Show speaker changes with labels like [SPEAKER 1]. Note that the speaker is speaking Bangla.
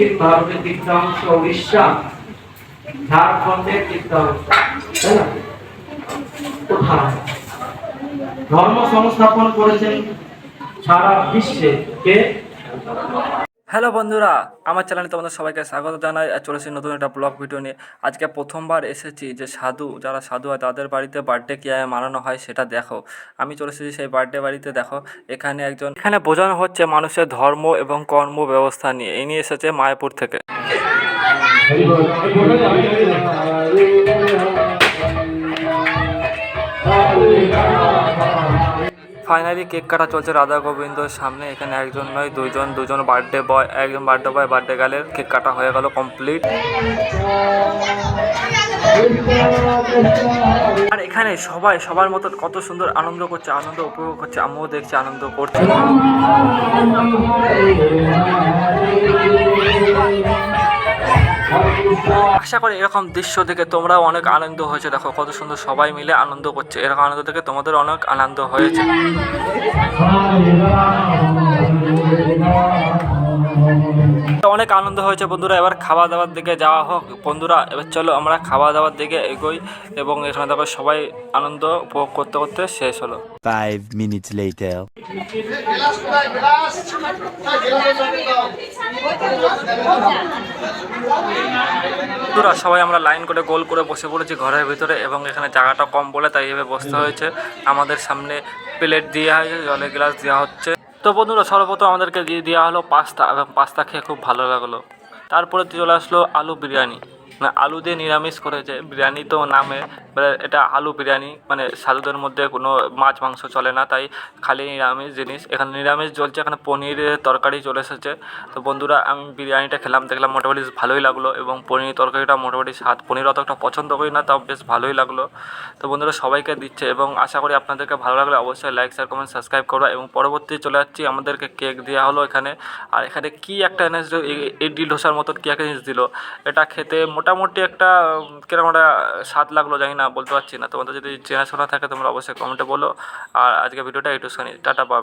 [SPEAKER 1] দক্ষিণ ভারতের তৃতীয়াংশ উড়িষ্যা ঝাড়খণ্ডের তাই না? কোথায় ধর্ম সংস্থাপন করেছেন সারা বিশ্বে। কে?
[SPEAKER 2] হ্যালো বন্ধুরা আমার চ্যানেলে তোমাদের সবাইকে স্বাগত জানাই আর চলেছি নতুন একটা ব্লগ ভিডিও নিয়ে আজকে প্রথমবার এসেছি যে সাধু যারা সাধু হয় তাদের বাড়িতে বার্থডে কীভাবে মানানো হয় সেটা দেখো আমি চলে এসেছি সেই বার্থডে বাড়িতে দেখো এখানে একজন এখানে বোঝানো হচ্ছে মানুষের ধর্ম এবং কর্ম ব্যবস্থা নিয়ে এই নিয়ে এসেছে মায়াপুর থেকে ফাইনালি কেক কাটা চলছে রাধা গোবিন্দর সামনে। এখানে একজন নয়, দুইজন, দুজন বার্থডে বয় একজন বার্থডে বয় বার্থডে গালের কেক কাটা হয়ে গেল কমপ্লিট আর এখানে সবাই সবার মতো কত সুন্দর আনন্দ করছে, আনন্দ উপভোগ করছে, আমিও দেখছি আনন্দ করছে। আশা করি এরকম দৃশ্য দেখে তোমরাও অনেক আনন্দ হয়েছে। দেখো, কত সুন্দর সবাই মিলে আনন্দ করছে। এরকম আনন্দ দেখে তোমাদের অনেক আনন্দ হয়েছে। অনেক আনন্দ হয়েছে বন্ধুরা। এবার খাওয়া দাওয়ার দিকে যাওয়া হোক। বন্ধুরা এবার চলো আমরা খাওয়া দাওয়ার দিকে এগোই এবং এখানে দেখো সবাই আনন্দ উপভোগ করতে করতে শেষ হলো।
[SPEAKER 3] Five minutes later.
[SPEAKER 2] বন্ধুরা সবাই আমরা লাইন করে গোল করে বসে পড়েছি ঘরের ভিতরে এবং এখানে জায়গাটা কম বলে তাই এভাবে বসতে হয়েছে। আমাদের সামনে প্লেট দেওয়া হয়েছে জলের গ্লাস দেওয়া হচ্ছে। তো বন্ধুরা, সর্বপ্রথম আমাদেরকে দিয়ে দেওয়া হলো পাস্তা এবং পাস্তা খেয়ে খুব ভালো লাগল। তারপরে চলে আসলো আলু বিরিয়ানি। আলু দিয়ে নিরামিষ করেছে বিরিয়ানি তো নামে এবার এটা আলু বিরিয়ানি মানে সাধুদের মধ্যে কোনো মাছ, মাংস চলে না, তাই খালি নিরামিষ জিনিস। এখানে নিরামিষ চলছে, এখানে পনিরের তরকারি চলে এসেছে। তো বন্ধুরা, আমি বিরিয়ানিটা খেলাম, দেখলাম মোটামুটি ভালোই লাগল এবং পনির তরকারিটা মোটামুটি স্বাদ। পনির অত একটা পছন্দ করি না, তাও বেশ ভালোই লাগল। তো বন্ধুরা, সবাইকে দিচ্ছে এবং আশা করি আপনাদেরকে ভালো লাগলে অবশ্যই লাইক শেয়ার কমেন্ট সাবস্ক্রাইব করো এবং পরবর্তী চলে যাচ্ছি আমাদেরকে কেক দেওয়া হলো এখানে। আর এখানে কি একটা এনে ইডলি ধোসার মতন কি একটা জিনিস দিল? এটা খেতে মোটামুটি একটা কীরকম একটা স্বাদ লাগল, জানি না, বলতে পারছি না। তোমাদের যদি চেনাশোনা থাকে, তোমরা অবশ্যই কমেন্টে বলো। আর আজকে ভিডিওটা একটু শুনি টাটা বা